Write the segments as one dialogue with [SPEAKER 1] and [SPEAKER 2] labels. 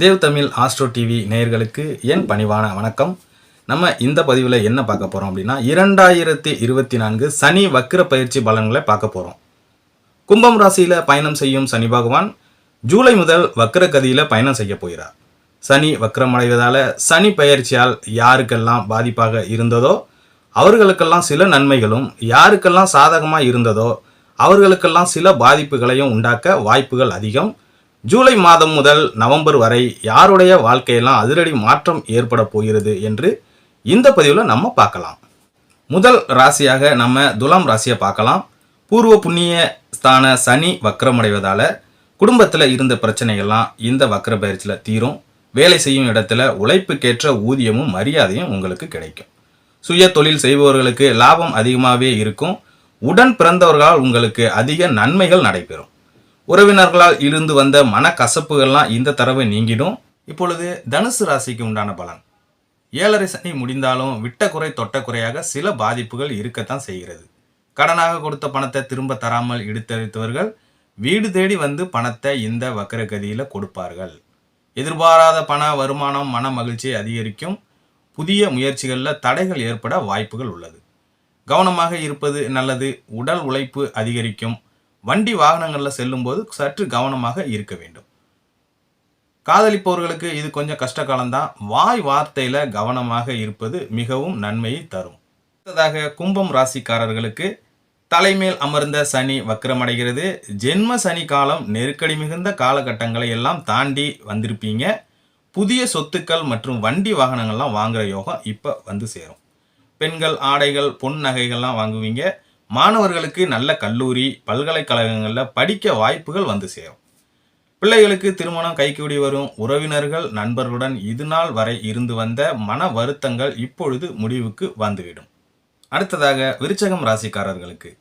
[SPEAKER 1] Dev Tamil astro TV நேயர்களுக்கு என் பணிவான வணக்கம். நம்ம இந்த பதிவில் என்ன பார்க்க போகிறோம் அப்படின்னா இரண்டாயிரத்தி இருபத்தி நான்கு சனி வக்கிர பயிற்சி பலன்களை பார்க்க போகிறோம் கும்பம் ராசியில் பயணம் செய்யும் சனி பகவான் ஜூலை முதல் வக்கிர கதியில் பயணம் செய்ய போகிறார். சனி வக்கிரமடைவதால் சனி பயிற்சியால் யாருக்கெல்லாம் பாதிப்பாக இருந்ததோ அவர்களுக்கெல்லாம் சில நன்மைகளும் யாருக்கெல்லாம் சாதகமாக இருந்ததோ அவர்களுக்கெல்லாம் சில பாதிப்புகளையும் உண்டாக்க வாய்ப்புகள் அதிகம். ஜூலை மாதம் முதல் நவம்பர் வரை யாருடைய வாழ்க்கையெல்லாம் அதிரடி மாற்றம் ஏற்பட போகிறது என்று இந்த பதிவில் நம்ம பார்க்கலாம். முதல் ராசியாக நம்ம துலாம் ராசியை பார்க்கலாம். பூர்வ புண்ணிய ஸ்தான சனி வக்கரமடைவதால் குடும்பத்தில் இருந்த பிரச்சனைகள்லாம் இந்த வக்கர பயிற்சியில் தீரும். வேலை செய்யும் இடத்துல உழைப்புக்கேற்ற ஊதியமும் மரியாதையும் உங்களுக்கு கிடைக்கும். சுய தொழில் செய்பவர்களுக்கு லாபம் அதிகமாகவே இருக்கும். உடன் பிறந்தவர்களால் உங்களுக்கு அதிக நன்மைகள் நடைபெறும். உறவினர்களால் இருந்து வந்த மனக்கசப்புகள்லாம் இந்த தடவை நீங்கிடும். இப்பொழுது தனுசு ராசிக்கு உண்டான பலன். ஏழரை சனி முடிந்தாலும் விட்ட குறை தொட்ட குறையாக சில பாதிப்புகள் இருக்கத்தான் செய்கிறது. கடனாக கொடுத்த பணத்தை திரும்ப தராமல் இடுத்தளித்தவர்கள் வீடு தேடி வந்து பணத்தை இந்த வக்கரகதியில் கொடுப்பார்கள். எதிர்பாராத பண வருமானம் மன மகிழ்ச்சியை அதிகரிக்கும். புதிய முயற்சிகளில் தடைகள் ஏற்பட வாய்ப்புகள் உள்ளது. கவனமாக இருப்பது நல்லது. உடல் உழைப்பு அதிகரிக்கும். வண்டி வாகனங்களில் செல்லும்போது சற்று கவனமாக இருக்க வேண்டும். காதலிப்பவர்களுக்கு இது கொஞ்சம் கஷ்ட காலம்தான் வாய் வார்த்தையில் கவனமாக இருப்பது மிகவும் நன்மையை தரும். அடுத்ததாக கும்பம் ராசிக்காரர்களுக்கு தலைமேல் அமர்ந்த சனி வக்கரமடைகிறது ஜென்ம சனி காலம் நெருக்கடி மிகுந்த காலகட்டங்களை எல்லாம் தாண்டி வந்திருப்பீங்க. புதிய சொத்துக்கள் மற்றும் வண்டி வாகனங்கள்லாம் வாங்குகிற யோகம் இப்போ வந்து சேரும். பெண்கள் ஆடைகள் பொன் நகைகள்லாம் வாங்குவீங்க. மாணவர்களுக்கு நல்ல கல்லூரி பல்கலைக்கழகங்களில் படிக்க வாய்ப்புகள் வந்து சேரும். பிள்ளைகளுக்கு திருமணம் கைகூடி வரும் உறவினர்கள் நண்பர்களுடன் இது நாள் வரை இருந்து வந்த மன வருத்தங்கள் இப்பொழுது முடிவுக்கு வந்துவிடும். அடுத்ததாக விருச்சகம் ராசிக்காரர்களுக்கு.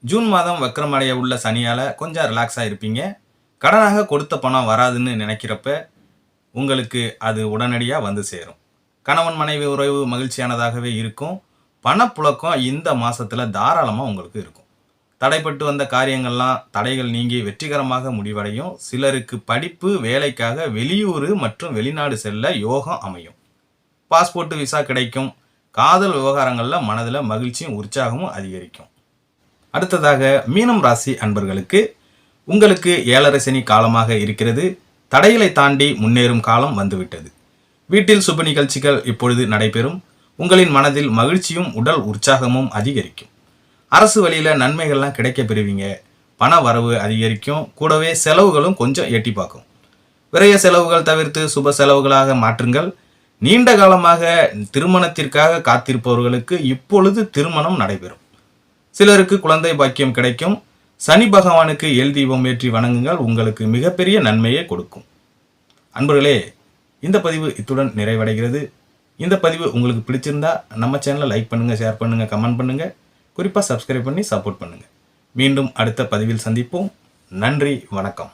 [SPEAKER 1] ஜூன் மாதம் வக்கரமடைய உள்ள சனியால் கொஞ்சம் ரிலாக்ஸாக இருப்பீங்க. கடனாக கொடுத்த பணம் வராதுன்னு நினைக்கிறப்ப உங்களுக்கு அது உடனடியாக வந்து சேரும். கணவன் மனைவி உறவு மகிழ்ச்சியானதாகவே இருக்கும். பணப்புழக்கம் இந்த மாதத்தில் தாராளமாக உங்களுக்கு இருக்கும். தடைப்பட்டு வந்த காரியங்கள்லாம் தடைகள் நீங்கி வெற்றிகரமாக முடிவடையும். சிலருக்கு படிப்பு வேலைக்காக வெளியூர் மற்றும் வெளிநாடு செல்ல யோகம் அமையும். பாஸ்போர்ட் விசா கிடைக்கும். காதல் விவகாரங்களில் மனதில் மகிழ்ச்சியும் உற்சாகமும் அதிகரிக்கும். அடுத்ததாக மீனம் ராசி அன்பர்களுக்கு உங்களுக்கு ஏழரை சனி காலமாக இருக்கிறது. தடைகளை தாண்டி முன்னேறும் காலம் வந்துவிட்டது. வீட்டில் சுப நிகழ்ச்சிகள் இப்பொழுது நடைபெறும். உங்களின் மனதில் மகிழ்ச்சியும் உடல் உற்சாகமும் அதிகரிக்கும். அரசு வழியில் நன்மைகள்லாம் கிடைக்க பெறுவீங்க. பண வரவு அதிகரிக்கும். கூடவே செலவுகளும் கொஞ்சம் எட்டி பார்க்கும். விரைய செலவுகள் தவிர்த்து சுப செலவுகளாக மாற்றுங்கள். நீண்ட காலமாக திருமணத்திற்காக காத்திருப்பவர்களுக்கு இப்பொழுது திருமணம் நடைபெறும். சிலருக்கு குழந்தை பாக்கியம் கிடைக்கும். சனி பகவானுக்கு எல் தீபம் ஏற்றி வணங்குங்கள். உங்களுக்கு மிகப்பெரிய நன்மையை கொடுக்கும். அன்பர்களே இந்த பதிவு இத்துடன் நிறைவடைகிறது. இந்த பதிவு உங்களுக்கு பிடிச்சிருந்தா நம்ம சேனலை லைக் பண்ணுங்கள் ஷேர் பண்ணுங்கள் கமெண்ட் பண்ணுங்கள் குறிப்பாக சப்ஸ்கிரைப் பண்ணி சப்போர்ட் பண்ணுங்கள் மீண்டும் அடுத்த பதிவில் சந்திப்போம். நன்றி வணக்கம்.